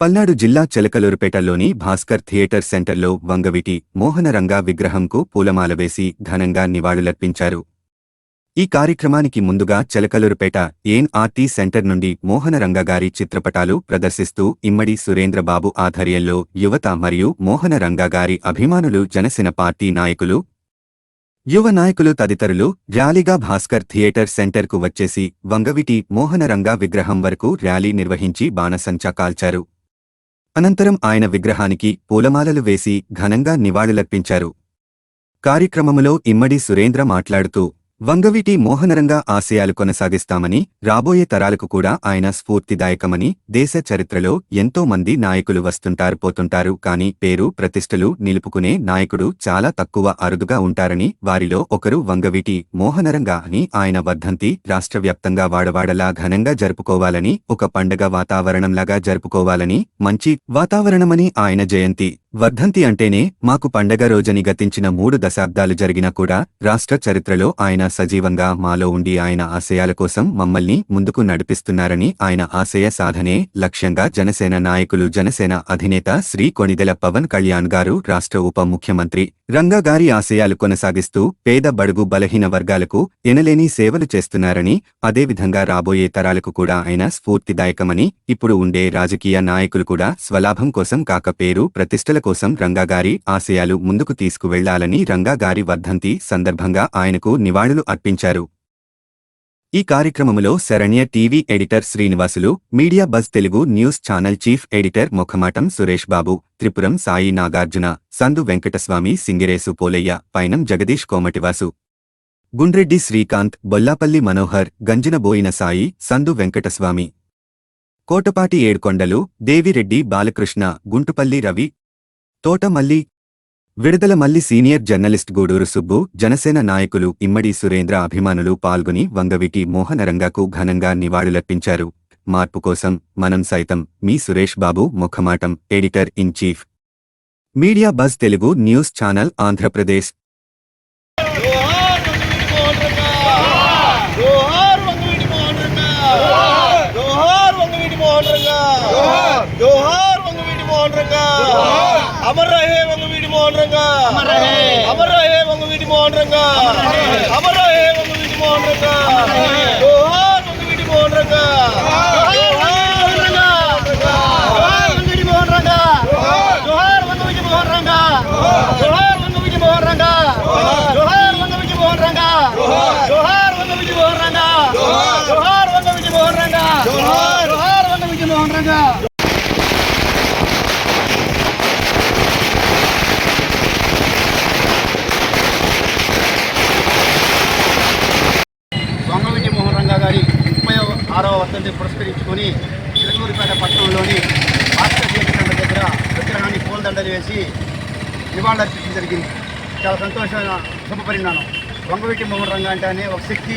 పల్నాడు జిల్లా చెలకలూరుపేటలోని భాస్కర్ థియేటర్ సెంటర్లో వంగవిటి మోహనరంగా విగ్రహంకు పూలమాల వేసి ఘనంగా నివాళులర్పించారు. ఈ కార్యక్రమానికి ముందుగా చెలకలూరుపేట ఎన్ఆర్టీ సెంటర్ నుండి మోహనరంగ గారి చిత్రపటాలు ప్రదర్శిస్తూ ఇమ్మడి సురేంద్రబాబు ఆధ్వర్యంలో యువత మరియు మోహనరంగ గారి అభిమానులు జనసేన పార్టీ నాయకులు యువ నాయకులు తదితరులు ర్యాలీగా భాస్కర్ థియేటర్ సెంటర్కు వచ్చేసి వంగవిటి మోహనరంగా విగ్రహం వరకు ర్యాలీ నిర్వహించి బాణసంచా కాల్చారు. అనంతరం ఆయన విగ్రహానికి పూలమాలలు వేసి ఘనంగా నివాళులర్పించారు. కార్యక్రమములో ఇమ్మడి సురేంద్ర మాట్లాడుతూ వంగవీటి మోహనరంగా ఆశయాలు కొనసాగిస్తామని రాబోయే తరాలకు కూడా ఆయన స్ఫూర్తిదాయకమని దేశ చరిత్రలో ఎంతో మంది నాయకులు వస్తుంటారు పోతుంటారు. కాని పేరు ప్రతిష్టలు నిలుపుకునే నాయకుడు చాలా తక్కువ అరుదుగా ఉంటారని వారిలో ఒకరు వంగవీటి మోహనరంగా అని ఆయన వర్ధంతి రాష్ట్రవ్యాప్తంగా వాడవాడలా ఘనంగా జరుపుకోవాలని ఒక పండగ వాతావరణంలాగా జరుపుకోవాలని మంచి వాతావరణమని ఆయన జయంతి వర్ధంతి అంటేనే మాకు పండగ రోజని గతించిన మూడు దశాబ్దాలు జరిగినా కూడా రాష్ట్ర చరిత్రలో ఆయన సజీవంగా మాలో ఉండి ఆయన ఆశయాల కోసం మమ్మల్ని ముందుకు నడిపిస్తున్నారని ఆయన ఆశయ సాధనే లక్ష్యంగా జనసేన నాయకులు జనసేన అధినేత శ్రీ కొణిదెల పవన్ కళ్యాణ్ గారు రాష్ట్ర ఉప ముఖ్యమంత్రి రంగా గారి ఆశయాలు కొనసాగిస్తూ పేద బడుగు బలహీన వర్గాలకు ఎనలేని సేవలు చేస్తున్నారని అదేవిధంగా రాబోయే తరాలకు కూడా ఆయన స్ఫూర్తిదాయకమని ఇప్పుడు ఉండే రాజకీయ నాయకులు కూడా స్వలాభం కోసం కాక పేరు ప్రతిష్టల కోసం రంగాగారి ఆశయాలు ముందుకు తీసుకువెళ్ళాలని రంగాగారి వర్ధంతి సందర్భంగా ఆయనకు నివాళులు అర్పించారు. ఈ కార్యక్రమములో Saranya TV editor Srinivasulu media buzz Telugu news channel chief editor Mukhamatam Suresh Babu Tripuram Sai Nagarjuna Sandu Venkataswamy Singiresu Polayya పైనం Jagadish కోమటివాసు. Gundreddy Srikanth Bollapalli Manohar గంజినబోయిన Sai సందు వెంకటస్వామి. కోటపాటి ఏడుకొండలు దేవిరెడ్డి బాలకృష్ణ గుంటుపల్లి రవి. తోటమల్లి విడుదల మల్లి సీనియర్ జర్నలిస్ట్ గూడూరు సుబ్బు జనసేన నాయకులు ఇమ్మడి సురేంద్ర అభిమానులు పాల్గొని వంగవీటి మోహనరంగకు ఘనంగా నివాళులర్పించారు. మార్పు కోసం మనం సైతం మీ Suresh Babu ముఖమాటం editor in chief. Media Buzz Telugu news channel Andhra Pradesh. Amar மாண்டறங்க அமர் ரஹே அமர் ரஹே உங்க வீட்டு மாண்டறங்க அமர் ரஹே உங்க வீட்டு மாண்டறங்க వర్ధంతి పురస్కరించుకొని చిలకలూరిపేట పట్టణంలోని భాస్కర్ థియేటర్ దగ్గర విగ్రహాన్ని పూలదండలు వేసి నివాళులర్పించడం జరిగింది. చాలా సంతోషమైన శుభ పరిణామం. వంగవీటి మోహన్ రంగా అంటేనే ఒక శక్తి.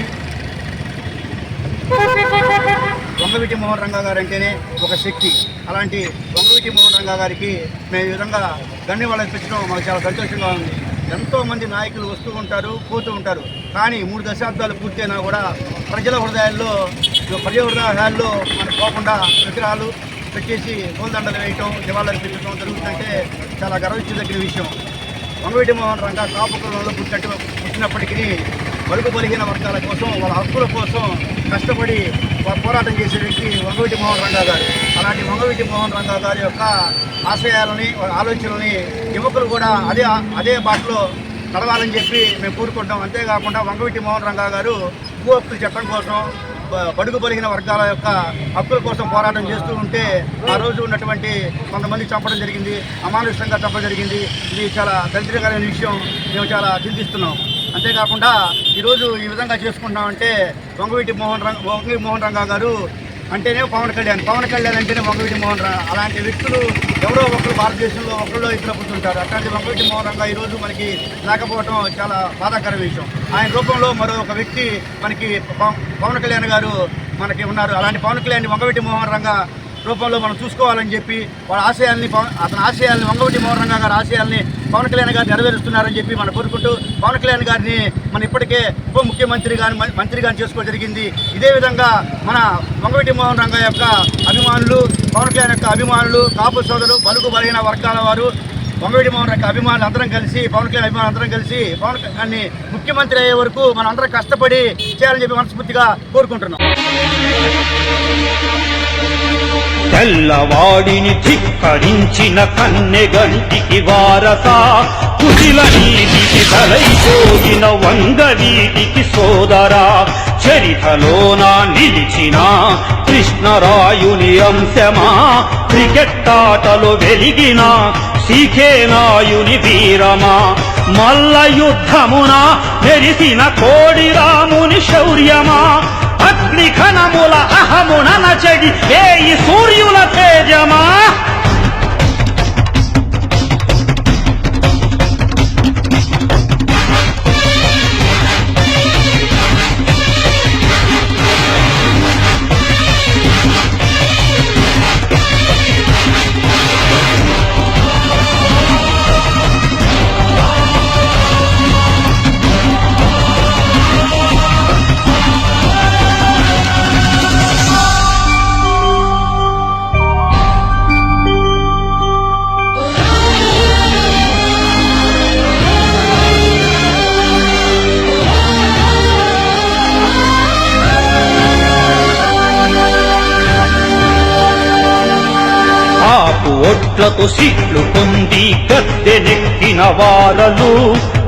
వంగవీటి మోహన్ రంగా గారు అంటేనే ఒక శక్తి. అలాంటి వంగవీటి మోహన్ రంగా గారికి మేము ఈ విధంగా ధన్యవాదాలు అర్పించడం మాకు చాలా సంతోషంగా ఉంది. ఎంతోమంది నాయకులు వస్తూ ఉంటారు పోతూ ఉంటారు. కానీ మూడు దశాబ్దాలు పూర్తయినా కూడా ప్రజల హృదయాల్లో ప్రజల హృదయాల్లో మనకు పోకుండా విగ్రహాలు పెట్టేసి పూలదండలు వేయటం నివాళులర్పించడం జరుగుతుందంటే చాలా గర్వించదగిన విషయం. వంగవీటి మోహన్ రంగా కాపు కులంలో పుట్టినట్టు పుట్టినప్పటికీ బడుగు బలిగిన వర్గాల కోసం వాళ్ళ హక్కుల కోసం కష్టపడి పోరాటం చేసే వ్యక్తి వంగవీటి మోహన్ రంగా గారు. అలాంటి వంగవీటి మోహన్ రంగా గారి యొక్క ఆశయాలని ఆలోచనలని యువకులు కూడా అదే అదే బాటలో నడవాలని చెప్పి మేము కోరుకుంటాం. అంతేకాకుండా వంగవీటి మోహన్ రంగా గారు భూ హక్కుల చట్టం కోసం బడుగు బలిగిన వర్గాల యొక్క హక్కుల కోసం పోరాటం చేస్తూ ఉంటే ఆ రోజు ఉన్నటువంటి కొంతమంది చంపడం జరిగింది. అమానుషంగా చంపడం జరిగింది. ఇది చాలా దరిద్రకరమైన విషయం. మేము చాలా చింతిస్తున్నాం. అంతేకాకుండా ఈరోజు ఈ విధంగా చేసుకుంటామంటే వంగవీటి మోహన్ రంగ వంగవీటి మోహన్ రంగా గారు అంటేనే పవన్ కళ్యాణ్. పవన్ కళ్యాణ్ అంటేనే వంగవీటి మోహన్ అలాంటి వ్యక్తులు ఎవరో ఒకరు భారతదేశంలో ఒకరిలో ఇద్దరు పుట్టుంటారు. అట్లాంటి వంగవీటి మోహన్ రంగా ఈరోజు మనకి లేకపోవడం చాలా బాధాకర విషయం. ఆయన రూపంలో మరో ఒక వ్యక్తి మనకి పవన్ కళ్యాణ్ గారు మనకి ఉన్నారు. అలాంటి పవన్ కళ్యాణ్ వంగవీటి మోహన్ రంగా రూపంలో మనం చూసుకోవాలని చెప్పి వాళ్ళ ఆశయాల్ని అతని ఆశయాల్ని వంగవటి మోహన్ రంగా గారి ఆశయాల్ని పవన్ కళ్యాణ్ గారు నెరవేరుస్తున్నారని చెప్పి మనం కోరుకుంటూ పవన్ కళ్యాణ్ గారిని మన ఇప్పటికే ఉప ముఖ్యమంత్రి గాని మంత్రి గాని చేసుకోవడం జరిగింది. ఇదే విధంగా మన వంగవటి మోహన్ రంగ యొక్క అభిమానులు పవన్ కళ్యాణ్ యొక్క అభిమానులు కాపు సోదరులు బలుగు బలహీన వర్గాల వారు వంగవీటి మోహన్ యొక్క అభిమానులు అందరం కలిసి పవన్ కళ్యాణ్ అభిమానులు అందరం కలిసి పవన్ కళ్యాణ్ ముఖ్యమంత్రి అయ్యే వరకు మనం అందరం కష్టపడి చేయాలని చెప్పి మనస్ఫూర్తిగా కోరుకుంటున్నాం. తెల్లవాడిని ధిక్కరించిన కన్నెగంటికి వారస. కుటిల నీతికి బలైపోయిన వంగవీటికి సోదరా. చరితలోన నిలిచిన కృష్ణరాయుని అంశమా. క్రికెట్టాటలు వెలిగిన సీఖేనాయుని వీరమా. మల్ల యుద్ధమున మెరిసిన కోడి రాముని శౌర్యమా. అగ్ని ఘనముల అహమున నచడి వేయి సూర్యుల తేజమా? ఒట్లతో సిట్లు పొంది గద్దెనెక్కిన వారలు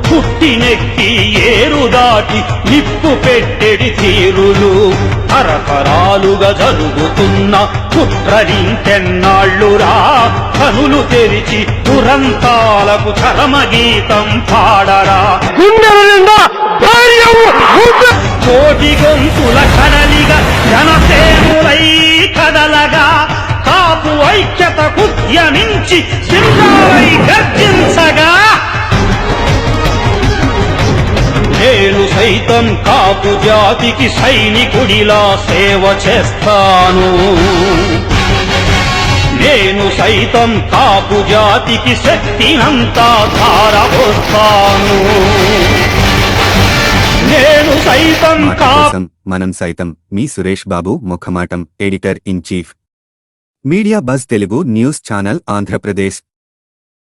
పుట్టినెక్కి ఏరు దాటి నిప్పు పెట్టెడి తీరులు. తరతరాలుగా జరుగుతున్న కుట్రరింకెన్నాళ్ళురా కనులు తెరిచి దురంతాలకు చరమగీతం పాడరా. కోటి గొంతుల కడలిగా కదలగా కాపు ఐక్యత ఉద్యమించి సింహాలై గర్జించగా. నేను సైతం కాపు జాతికి సైనికుడిలా సేవ చేస్తాను. నేను సైతం కాపు జాతికి శక్తినంతా ధారపోస్తాను. నేను సైతం మనం సైతం మీ Suresh Babu Mukhamatam editor in chief media buzz Telugu news channel Andhra Pradesh.